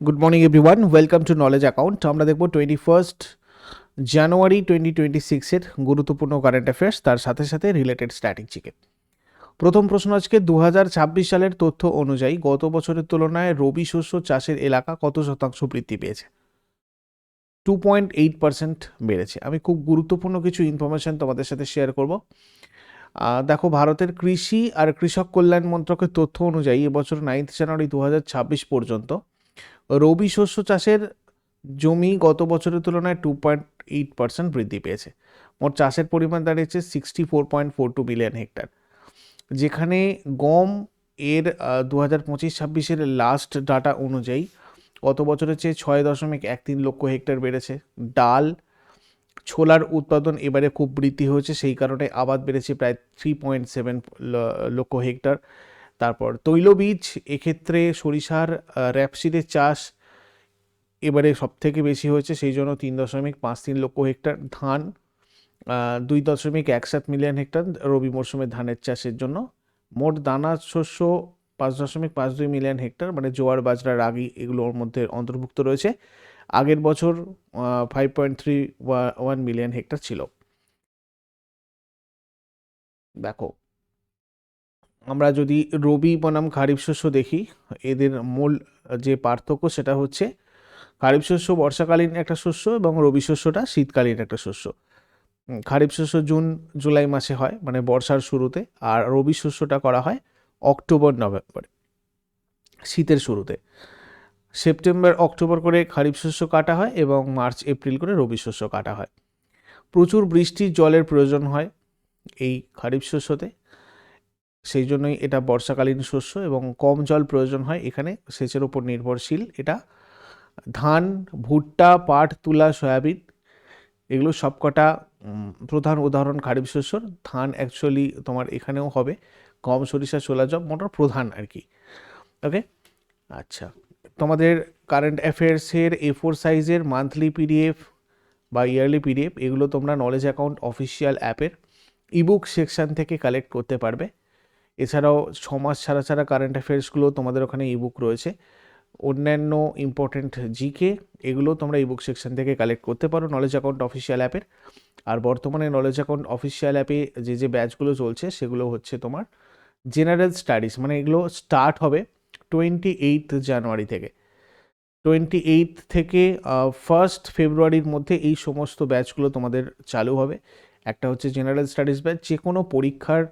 Good morning everyone welcome to knowledge account আমরা দেখব twenty first January twenty twenty সিক্সের গুরুত্বপূর্ণ কারেন্ট অ্যাফেয়ার্স তার সাথে সাথে রিলেটেড স্ট্র্যাটেজিকে প্রথম প্রশ্ন আজকে দু ছাব্বিশ সালের তথ্য অনুযায়ী গত বছরের তুলনায় রবি শস্য চাষের এলাকা কত শতাংশ বৃদ্ধি পেয়েছে? টু পয়েন্ট এইট পার্সেন্ট বেড়েছে। আমি খুব গুরুত্বপূর্ণ কিছু ইনফরমেশন তোমাদের সাথে শেয়ার করব। দেখো, ভারতের কৃষি আর কৃষক কল্যাণ মন্ত্রকের তথ্য অনুযায়ী এবছর নাইন্থ জানুয়ারি দু হাজার ছাব্বিশ পর্যন্ত রবি শস্য চাষের জমি গত বছরের তুলনায় টু পয়েন্ট এইট পার্সেন্ট বৃদ্ধি পেয়েছে। মোট চাষের পরিমাণ দাঁড়িয়েছে sixty four point four two million hectare যেখানে গম এর দু হাজার পঁচিশ ছাব্বিশের লাস্ট ডাটা অনুযায়ী গত বছরের চেয়ে ছয় দশমিক এক তিন লক্ষ হেক্টর বেড়েছে। ডাল, ছোলার উৎপাদন এবারে খুব বৃদ্ধি হয়েছে, সেই কারণে আবাদ বেড়েছে প্রায় three point seven lakh hectare তারপর তৈলবীজ, এক্ষেত্রে সরিষার র্যাপসিডের চাষ এবারে সব থেকে বেশি হয়েছে, সেই জন্য তিন দশমিক পাঁচ তিন লক্ষ হেক্টর ধান দুই দশমিক এক সাত মিলিয়ন হেক্টর রবি মরশুমে ধানের চাষের জন্য। মোট দানা শস্য পাঁচ দশমিক পাঁচ দুই মিলিয়ন হেক্টর মানে জোয়ার, বাজরা, রাগি এগুলোর মধ্যে অন্তর্ভুক্ত রয়েছে। আগের বছর five point three one million hectare ছিল। দেখো আমরা যদি রবি বনাম খারিফ শস্য দেখি, এদের মূল যে পার্থক্য সেটা হচ্ছে খারিফ শস্য বর্ষাকালীন একটা শস্য এবং রবি শস্যটা শীতকালীন একটা শস্য। খারিফ শস্য জুন, জুলাই মাসে হয় মানে বর্ষার শুরুতে, আর রবি শস্যটা করা হয় অক্টোবর, নভেম্বরে, শীতের শুরুতে। সেপ্টেম্বর, অক্টোবর করে খারিফ শস্য কাটা হয় এবং মার্চ, এপ্রিল করে রবি শস্য কাটা হয়। প্রচুর বৃষ্টির জলের প্রয়োজন হয় এই খারিফ শস্যতে। সেই জন্যই এটা বর্ষাকালীন শস্য এবং কম জল প্রয়োজন হয়। এখানে সেচের উপর নির্ভরশীল। এটা ধান, ভুট্টা, পাট, তুলা, সয়াবিন এগুলো সবকটা প্রধান উদাহরণ খারিফ শস্যর ধান অ্যাকচুয়ালি তোমার এখানেও হবে। গম, সরিষা ছোলা জব মোটর প্রধান আর কি। ওকে আচ্ছা। তোমাদের কারেন্ট অ্যাফেয়ার্সের এ ফোর সাইজের মান্থলি পিডিএফ বা ইয়ারলি পিডিএফ এগুলো তোমরা নলেজ অ্যাকাউন্ট অফিসিয়াল অ্যাপের ইবুক সেকশন থেকে কালেক্ট করতে পারবে। এছাড়াও ছ মাস ছাড়া ছাড়া কারেন্ট অ্যাফেয়ার্সগুলো তোমাদের ওখানে ইবুক রয়েছে। অন্যান্য ইম্পর্টেন্ট জিকে এগুলো তোমরা ইবুক সেকশন থেকে কালেক্ট করতে পারো নলেজ অ্যাকাউন্ট অফিসিয়াল অ্যাপের আর বর্তমানে নলেজ অ্যাকাউন্ট অফিসিয়াল অ্যাপে যে যে ব্যাচগুলো চলছে সেগুলো হচ্ছে তোমার জেনারেল স্টাডিজ মানে এগুলো স্টার্ট হবে টোয়েন্টি এইট জানুয়ারি থেকে। টোয়েন্টি এইট থেকে ফার্স্ট ফেব্রুয়ারির মধ্যে এই সমস্ত ব্যাচগুলো তোমাদের চালু হবে। একটা হচ্ছে জেনারেল স্টাডিজ ব্যাচ যে কোনো পরীক্ষার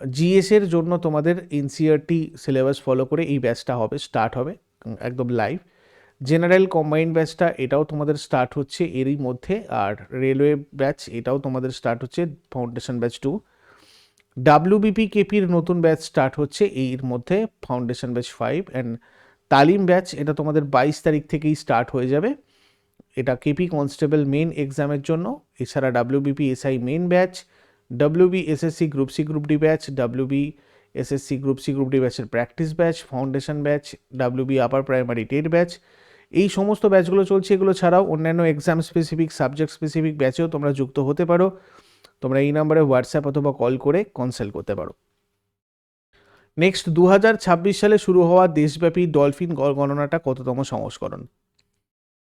জিএস এর জন্য তোমাদের এনসিআরটি সিলেবাস ফলো করে এই ব্যাচটা হবে স্টার্ট হবে একদম লাইভ জেনারেল কম্বাইন্ড ব্যাচটা এটাও তোমাদের স্টার্ট হচ্ছে এরই মধ্যে, আর রেলওয়ে ব্যাচ এটাও তোমাদের স্টার্ট হচ্ছে ফাউন্ডেশন ব্যাচ টু ডাব্লিউবিপি কেপির নতুন ব্যাচ স্টার্ট হচ্ছে এর মধ্যে ফাউন্ডেশন ব্যাচ ফাইভ অ্যান্ড তালিম ব্যাচ এটা তোমাদের বাইশ তারিখ থেকেই স্টার্ট হয়ে যাবে। এটা কেপি কনস্টেবল মেন এক্সামের জন্য, এছাড়া WBP SI main batch WB SSC group C group D batch WB SSC group C group D ব্যাচের practice batch foundation batch WB upper primary TET batch এই সমস্ত ব্যাচগুলো চলছে, এগুলো ছাড়াও অন্যান্য এক্সাম স্পেসিফিক সাবজেক্ট স্পেসিফিক ব্যাচেও তোমরা যুক্ত হতে পারো। তোমরা এই নাম্বারে হোয়াটসঅ্যাপ অথবা কল করে কনসাল্ট করতে পারো। নেক্সট দু ছাব্বিশ সালে শুরু হওয়া দেশব্যাপী ডলফিন গণনাটা কততম সংস্করণ?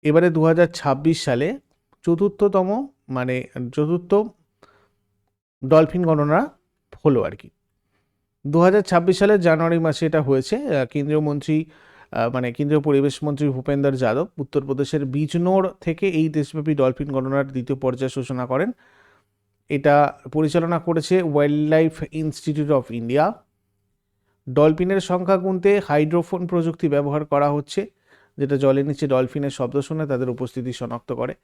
এবারে দু হাজার ছাব্বিশ সালে চতুর্থতম মানে চতুর্থ ডলফিন গণনা হলো আর কি। দু হাজার ছাব্বিশ সালের জানুয়ারি মাসে এটা হয়েছে। কেন্দ্রীয় মন্ত্রী মানে কেন্দ্রীয় পরিবেশ মন্ত্রী ভূপেন্দর যাদব উত্তরপ্রদেশের বিজনোর থেকে এই দেশব্যাপী ডলফিন গণনার দ্বিতীয় পর্যায়ে সূচনা করেন। এটা পরিচালনা করেছে wild life institute of India ডলফিনের সংখ্যা গুনতে হাইড্রোফোন প্রযুক্তি ব্যবহার করা হচ্ছে, যেটা জলের নিচে ডলফিনের শব্দ শুনে তাদের উপস্থিতি শনাক্ত করে।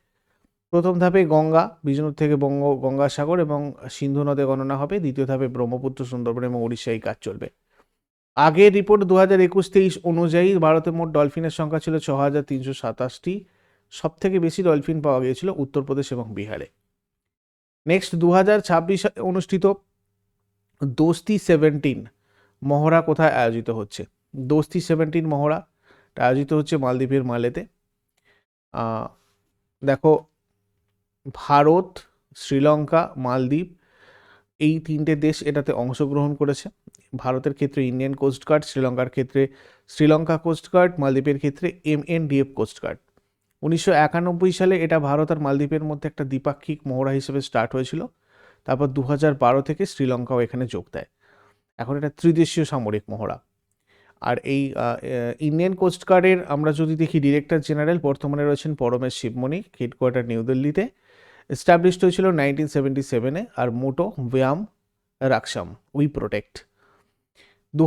প্রথম ধাপে গঙ্গা, বিষ্ণুর থেকে বঙ্গ, গঙ্গাসাগর এবং সিন্ধু নদে গণনা হবে। দ্বিতীয় ধাপে ব্রহ্মপুত্র, সুন্দরবন এবং এই কাজ চলবে। আগের রিপোর্ট দু হাজার একুশ তেইশ অনুযায়ী ভারতে মোট ডলফিনের সংখ্যা ছিল ছ হাজার তিনশো সাতাশটি। সব থেকে বেশি ডলফিন পাওয়া গিয়েছিল উত্তরপ্রদেশ এবং বিহারে। নেক্সট দু হাজার ছাব্বিশ অনুষ্ঠিত দোস্তি সেভেন্টিন মহড়া কোথায় আয়োজিত হচ্ছে? দোস্তি সেভেন্টিন মহড়া আয়োজিত হচ্ছে মালদ্বীপের মালেতে। দেখো ভারত, শ্রীলঙ্কা, মালদ্বীপ, এই তিনটে দেশ এটাতে অংশগ্রহণ করেছে। ভারতের ক্ষেত্রে ইন্ডিয়ান কোস্টগার্ড শ্রীলঙ্কার ক্ষেত্রে শ্রীলঙ্কা কোস্টগার্ড মালদ্বীপের ক্ষেত্রে এম এন ডিএফ কোস্টগার্ড উনিশশো একানব্বই সালে এটা ভারত আর মালদ্বীপের মধ্যে একটা দ্বিপাক্ষিক মহড়া হিসেবে স্টার্ট হয়েছিল। তারপর দু হাজার বারো থেকে শ্রীলঙ্কাও এখানে যোগ দেয়। এখন এটা ত্রিদেশীয় সামরিক মহড়া। আর এই ইন্ডিয়ান কোস্টগার্ডের আমরা যদি দেখি ডিরেক্টর জেনারেল, বর্তমানে রয়েছেন পরমেশ শিবমণি, হেডকোয়ার্টার নিউ দিল্লিতে। এস্টাবলিশড হয়েছিল নাইনটিন সেভেন্টি সেভেনে আর মোটো ব্যায়াম রাকসাম, উই প্রোটেক্ট। দু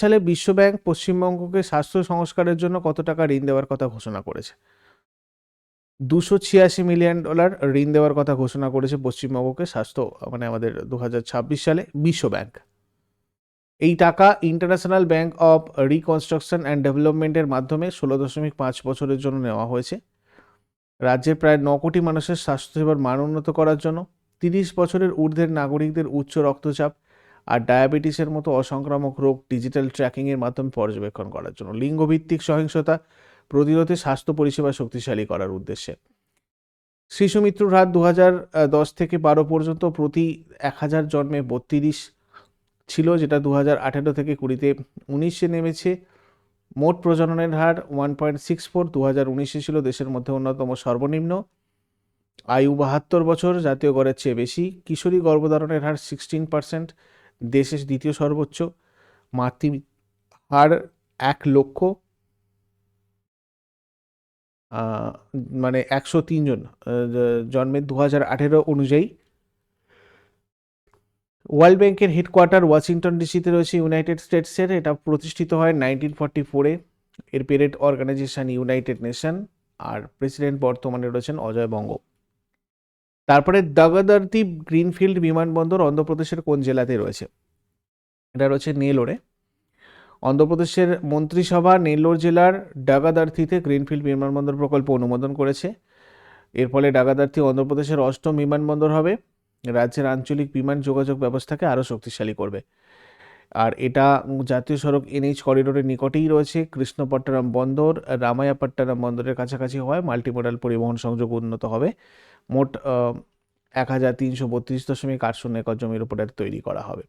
সালে বিশ্বব্যাংক পশ্চিমবঙ্গকে স্বাস্থ্য সংস্কারের জন্য কত টাকা ঋণ দেওয়ার কথা ঘোষণা করেছে? দুশো ছিয়াশি মিলিয়ন ডলার ঋণ দেওয়ার কথা ঘোষণা করেছে পশ্চিমবঙ্গকে স্বাস্থ্য মানে আমাদের দু সালে বিশ্বব্যাংক। এই টাকা International Bank of Reconstruction and ডেভেলপমেন্টের মাধ্যমে ষোলো দশমিক পাঁচ বছরের জন্য নেওয়া হয়েছে। রাজ্যের প্রায় ন কোটি মানুষের স্বাস্থ্যসেবার মান উন্নত করার জন্য তিরিশ বছরের ঊর্ধ্বের নাগরিকদের উচ্চ রক্তচাপ আর ডায়াবেটিসের মতো অসংক্রামক রোগ ডিজিটাল ট্র্যাকিংয়ের মাধ্যমে পর্যবেক্ষণ করার জন্য। লিঙ্গভিত্তিক সহিংসতা প্রতিরোধে স্বাস্থ্য পরিষেবা শক্তিশালী করার উদ্দেশ্যে। শিশু মৃত্যুর হার দু দশ থেকে বারো পর্যন্ত প্রতি এক হাজার জন্মে বত্রিশ ছিল, যেটা দু হাজার আঠেরো থেকে কুড়িতে উনিশে নেমেছে। মোট প্রজননের হার ওয়ান পয়েন্ট সিক্স ফোর দু হাজার উনিশে ছিল দেশের মধ্যে অন্যতম সর্বনিম্ন। আয়ু বাহাত্তর বছর, জাতীয় গড়ের চেয়ে বেশি। কিশোরী গর্ভধারণের হার সিক্সটিন পার্সেন্ট দেশের দ্বিতীয় সর্বোচ্চ। মাতৃ হার এক লক্ষ মানে একশো তিনজন জন্মের দু হাজার আঠেরো অনুযায়ী। ওয়ার্ল্ড ব্যাংকের হেডকোয়ার্টার ওয়াশিংটন ডিসিতে রয়েছে ইউনাইটেড স্টেটসের। এটা প্রতিষ্ঠিত হয় নাইনটিন ফর্টি ফোরে। এর পেরেড অর্গানাইজেশন ইউনাইটেড নেশন। আর প্রেসিডেন্ট বর্তমানে রয়েছেন অজয় বঙ্গ। তারপরে দাগাদারদ্বীপ গ্রিনফিল্ড বিমানবন্দর অন্ধ্রপ্রদেশের কোন জেলাতে রয়েছে? এটা রয়েছে নেলোরে। অন্ধ্রপ্রদেশের মন্ত্রিসভা নেল্লোর জেলার ডাগাদার্থিতে গ্রিনফিল্ড বিমানবন্দর প্রকল্প অনুমোদন করেছে। এর ফলে ডাগাদার্থি অন্ধ্রপ্রদেশের অষ্টম বিমানবন্দর হবে। রাজ্যের আঞ্চলিক বিমান যোগাযোগ ব্যবস্থাকে আরও শক্তিশালী করবে। আর এটা জাতীয় সড়ক এনএইচ করিডোরের নিকটেই রয়েছে, কৃষ্ণপট্টনম বন্দর, রামায়াপট্টনম বন্দরের কাছাকাছি হওয়ায় মাল্টিমোডাল পরিবহন সংযোগ উন্নত হবে। মোট এক হাজার তিনশো বত্রিশ দশমিক আট শূন্য একর জমির উপরে তৈরি করা হবে।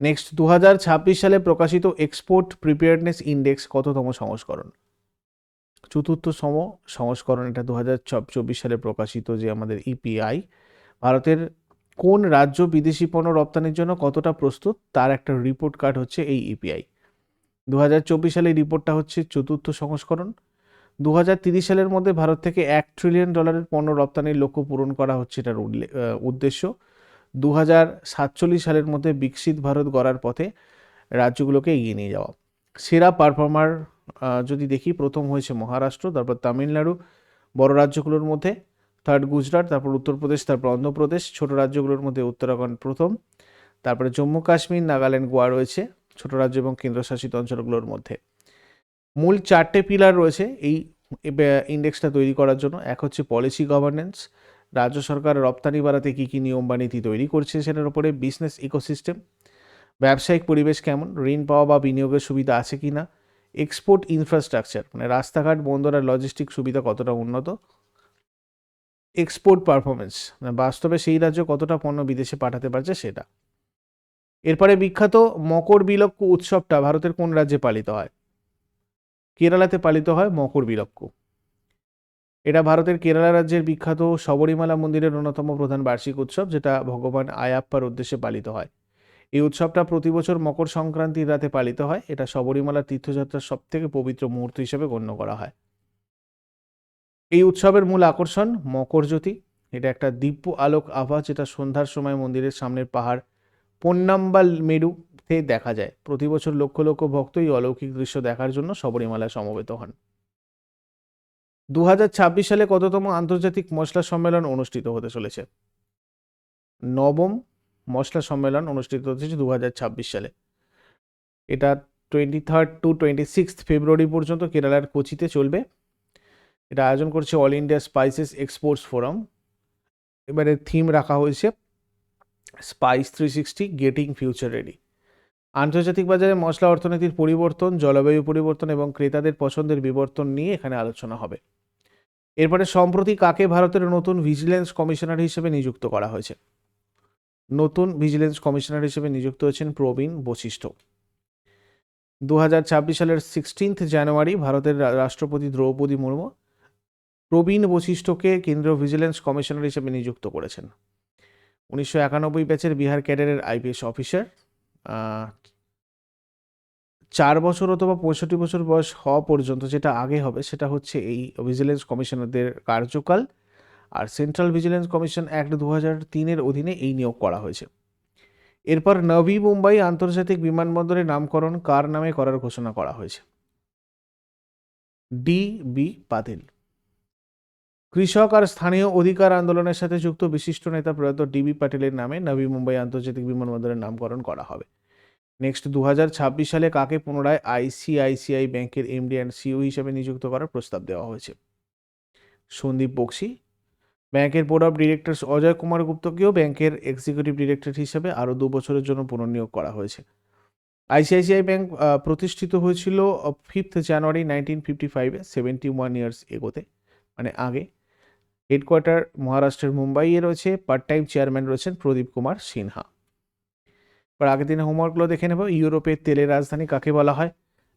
নেক্সট দু হাজার ছাব্বিশ সালে প্রকাশিত এক্সপোর্ট প্রিপেয়ারনেস ইন্ডেক্স কততম সংস্করণ? চতুর্থতম সংস্করণ এটা দু হাজার চব্বিশ সালে প্রকাশিত যে আমাদের ইপিআই ভারতের কোন রাজ্য বিদেশি পণ্য রপ্তানির জন্য কতটা প্রস্তুত, তার একটা রিপোর্ট কার্ড হচ্ছে এই ইপিআই দু হাজার চব্বিশ সালে রিপোর্টটা হচ্ছে চতুর্থ সংস্করণ। দু সালের মধ্যে ভারত থেকে এক ট্রিলিয়ন ডলারের পণ্য রপ্তানির লক্ষ্য পূরণ করা হচ্ছে এটার উদ্দেশ্য। দু হাজার সাতচল্লিশ সালের মধ্যে বিকশিত ভারত গড়ার পথে রাজ্যগুলোকে এগিয়ে নিয়ে যাওয়া। সেরা পারফর্মার যদি দেখি, প্রথম হয়েছে মহারাষ্ট্র, তারপর তামিলনাড়ু, বড় রাজ্যগুলোর মধ্যে। থার্ড গুজরাট, তারপর উত্তরপ্রদেশ, তারপর অন্ধ্রপ্রদেশ, ছোট রাজ্যগুলোর মধ্যে উত্তরাখণ্ড প্রথম, তারপরে জম্মু কাশ্মীর, নাগাল্যান্ড, গোয়া রয়েছে, ছোট রাজ্য এবং কেন্দ্রশাসিত অঞ্চলগুলোর মধ্যে। মূল চারটে পিলার রয়েছে এই ইন্ডেক্সটা তৈরি করার জন্য। এক হচ্ছে পলিসি গভর্নেন্স। রাজ্য সরকার রপ্তানি বাড়াতে কী কী নিয়ম বা নীতি তৈরি করছে সেটার উপরে বিজনেস ইকোসিস্টেম। ব্যবসায়িক পরিবেশ কেমন? ঋণ পাওয়া বা বিনিয়োগের সুবিধা আছে কি না এক্সপোর্ট ইনফ্রাস্ট্রাকচার মানে রাস্তাঘাট, বন্দর আর লজিস্টিক সুবিধা কতটা উন্নত? এক্সপোর্ট পারফরমেন্স মানে বাস্তবে সেই রাজ্য কতটা পণ্য বিদেশে পাঠাতে পারছে সেটা। এরপরে বিখ্যাত মকর বিলক্ষ উৎসবটা ভারতের কোন রাজ্যে পালিত হয়? কেরালাতে পালিত হয় মকর বিলক্ষ। এটা ভারতের কেরালা রাজ্যের বিখ্যাত শবরীমালা মন্দিরের অন্যতম প্রধান বার্ষিক উৎসব, যেটা ভগবান আয়াপ্পার উদ্দেশ্যে পালিত হয়। এই উৎসবটা প্রতি বছর মকর সংক্রান্তির রাতে পালিত হয়। এটা শবরীমালা তীর্থযাত্রার সব থেকে পবিত্র মুহূর্ত হিসেবে গণ্য করা হয়। এই উৎসবের মূল আকর্ষণ মকর জ্যোতি। এটা একটা দিব্য আলোক আভা যেটা সন্ধ্যার সময় মন্দিরের সামনের পাহাড় পন্নাম্বাল মেরুতে দেখা যায়। প্রতি বছর লক্ষ লক্ষ ভক্ত এই অলৌকিক দৃশ্য দেখার জন্য শবরীমালায় সমবেত হন। দু হাজার ছাব্বিশ সালে কততম আন্তর্জাতিক মশলা সম্মেলন অনুষ্ঠিত হতে চলেছে? নবম মশলা সম্মেলন অনুষ্ঠিত হচ্ছে দু সালে। এটা twenty third to twenty six February পর্যন্ত কেরালার কোচিতে চলবে। এটা আয়োজন করছে All India Spices Exports Forum এবারে থিম রাখা হয়েছে spice three sixty getting future ready আন্তর্জাতিক বাজারে মশলা অর্থনীতির পরিবর্তন, জলবায়ু পরিবর্তন এবং ক্রেতাদের পছন্দের বিবর্তন নিয়ে এখানে আলোচনা হবে। এরপরে সম্প্রতি কাকে ভারতের নতুন ভিজিলেন্স কমিশনার হিসেবে নিযুক্ত করা হয়েছে? নতুন ভিজিলেন্স কমিশনার হিসেবে নিযুক্ত হয়েছেন প্রবীণ বশিষ্ঠ। দু হাজার ছাব্বিশ সালের সিক্সটিন্থ জানুয়ারি ভারতের রাষ্ট্রপতি দ্রৌপদী মুর্মু প্রবীণ বৈশিষ্ট্যকে কেন্দ্রীয় ভিজিলেন্স কমিশনার হিসেবে নিযুক্ত করেছেন। উনিশশো একানব্বই ব্যাচের বিহার ক্যাডারের আইপিএস অফিসার। চার বছর অথবা পঁয়ষট্টি বছর বয়স হওয়া পর্যন্ত যেটা আগে হবে সেটা হচ্ছে এই ভিজিলেন্স কমিশনারদের কার্যকাল। আর সেন্ট্রাল ভিজিলেন্স কমিশন অ্যাক্ট দু হাজার তিনের অধীনে এই নিয়োগ করা হয়েছে। এরপর নবী মুম্বাই আন্তর্জাতিক বিমানবন্দরের নামকরণ কার নামে করার ঘোষণা করা হয়েছে। ডি বি পাতিল। কৃষক আর স্থানীয় অধিকার আন্দোলনের সাথে যুক্ত বিশিষ্ট নেতা প্রয়াত ডিবি পাটিলের নামে নবী মুম্বাই আন্তর্জাতিক বিমানবন্দরের নামকরণ করা হবে। নেক্সট দু হাজার ছাব্বিশ সালে কাকে পুনরায় আইসিআইসিআই ব্যাংকের এমডি অ্যান্ড সিও হিসেবে নিযুক্ত করার প্রস্তাব দেওয়া হয়েছে? সন্দীপ বক্সি, ব্যাংকের board of directors Ajay Kumar গুপ্তকেও ব্যাংকের এক্সিকিউটিভ ডিরেক্টর হিসেবে আরও দু বছরের জন্য পুনর্নিয়োগ করা হয়েছে। আইসিআইসিআই ব্যাংক প্রতিষ্ঠিত হয়েছিল ফিফথ জানুয়ারি নাইনটিন ফিফটি ফাইভে সেভেন্টি ওয়ান ইয়ার্স এগোতে মানে আগে। হেডকোয়ার্টার মহারাষ্ট্রের মুম্বাইয়ে রয়েছে পার্ট টাইম চেয়ারম্যান রয়েছেন প্রদীপ কুমার সিনহা। এবার আগের দিনে হোমওয়ার্কগুলো দেখে নেব, ইউরোপের তেলের রাজধানী কাকে বলা হয়?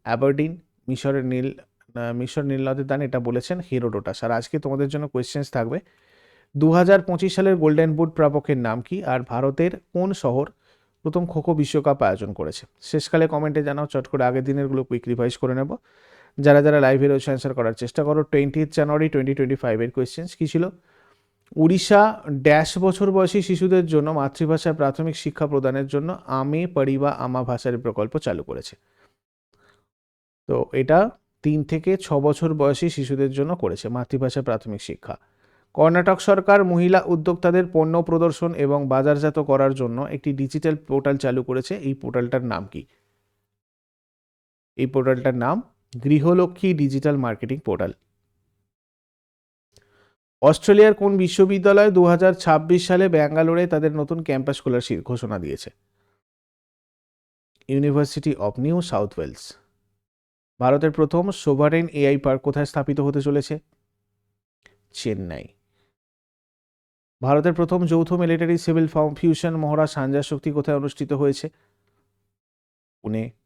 অ্যাবারডিন মিশরের নীল মিশর নীল নদের দান এটা বলেছেন হিরোডোটাস আর আজকে তোমাদের জন্য কোয়েশ্চেন্স থাকবে দু হাজার পঁচিশ সালের গোল্ডেন বুট প্রাপকের নাম কি? আর ভারতের কোন শহর প্রথম খোখো বিশ্বকাপ আয়োজন করেছে? শেষকালে কমেন্টে জানাও, চট করে আগের দিনেরগুলো কুইক রিভাইজ করে নেব। যারা যারা লাইভে রয়েছে অ্যান্সার করার চেষ্টা করো টোয়েন্টি জানুয়ারি টোয়েন্টি টোয়েন্টি ফাইভের কোয়েশ্চেন্স কী ছিল? উড়িষ্যা ড্যাশ বছর বয়সী শিশুদের জন্য মাতৃভাষায় প্রাথমিক শিক্ষা প্রদানের জন্য আমে পড়িবা আমা ভাষার প্রকল্প চালু করেছে। তো এটা তিন থেকে ছ বছর বয়সী শিশুদের জন্য করেছে মাতৃভাষায় প্রাথমিক শিক্ষা। কর্ণাটক সরকার মহিলা উদ্যোক্তাদের পণ্য প্রদর্শন এবং বাজারজাত করার জন্য একটি ডিজিটাল পোর্টাল চালু করেছে। এই পোর্টালটার নাম কি? এই পোর্টালটার নাম গৃহলক্ষ্মী ডিজিটাল মার্কেটিং পোর্টাল। অস্ট্রেলিয়ার কোন বিশ্ববিদ্যালয় দু হাজার ছাব্বিশ সালে ব্যাঙ্গালোরে তাদের নতুন ক্যাম্পাস খোলার ঘোষণা দিয়েছে? University of New South Wales. ভারতের প্রথম সোভারেন এআই পার্ক কোথায় স্থাপিত হতে চলেছে? চেন্নাই। ভারতের প্রথম যৌথ মিলিটারি সিভিল ফিউশন মহড়া সাঞ্জা শক্তি কোথায় অনুষ্ঠিত হয়েছে? পুনে।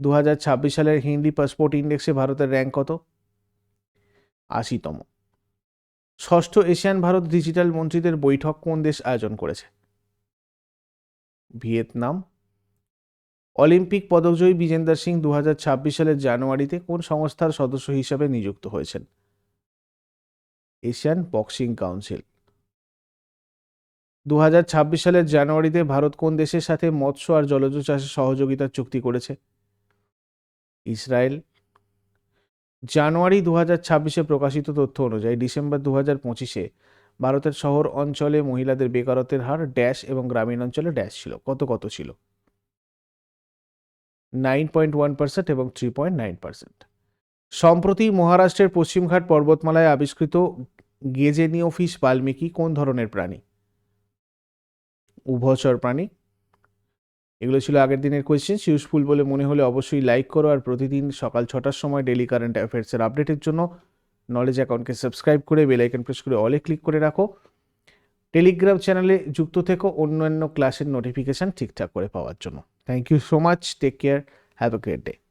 দু হাজার ছাব্বিশ সালের হিন্দি পাসপোর্ট ইন্ডেক্সে ভারতের র্যাঙ্ক কত? আশিতম। ষষ্ঠ এশিয়ান ভারত ডিজিটাল মন্ত্রীদের বৈঠক কোন দেশ আয়োজন করেছে? ভিয়েতনাম। অলিম্পিক পদকজয়ী বিজেন্দার সিং দুহাজার ছাব্বিশ সালের জানুয়ারিতে কোন সংস্থার সদস্য হিসাবে নিযুক্ত হয়েছেন? Asian Boxing Council. দু হাজার ছাব্বিশ সালের জানুয়ারিতে ভারত কোন দেশের সাথে মৎস্য আর জলজ চাষে সহযোগিতার চুক্তি করেছে? ইসরায়েল। জানুয়ারি দু হাজার ছাব্বিশে প্রকাশিত তথ্য অনুযায়ী ডিসেম্বর দু হাজার পঁচিশে ভারতের শহর অঞ্চলে মহিলাদের বেকারত্বের হার ড্যাশ এবং গ্রামীণ অঞ্চলে ড্যাশ ছিল। কত কত ছিল? নাইন পয়েন্ট ওয়ান পার্সেন্ট এবং থ্রি পয়েন্ট নাইন পার্সেন্ট। সম্প্রতি মহারাষ্ট্রের পশ্চিমঘাট পর্বতমালায় আবিষ্কৃত গেজেনিওফিস বাল্মীকি কোন ধরনের প্রাণী? উভচর প্রাণী। এগুলো ছিল আগের দিনের কোয়েশ্চেন ইউজফুল বলে মনে হলে অবশ্যই লাইক করো আর প্রতিদিন সকাল ছটার সময় ডেলি কারেন্ট অ্যাফেয়ার্সের আপডেটের জন্য নলেজ অ্যাকাউন্টকে সাবস্ক্রাইব করে বেলাইকন প্রেস করে অলে ক্লিক করে রাখো। টেলিগ্রাম চ্যানেলে যুক্ত থেকো, অন্যান্য ক্লাসের নোটিফিকেশান ঠিকঠাক করে পাওয়ার জন্য। Thank you so much take care have a great day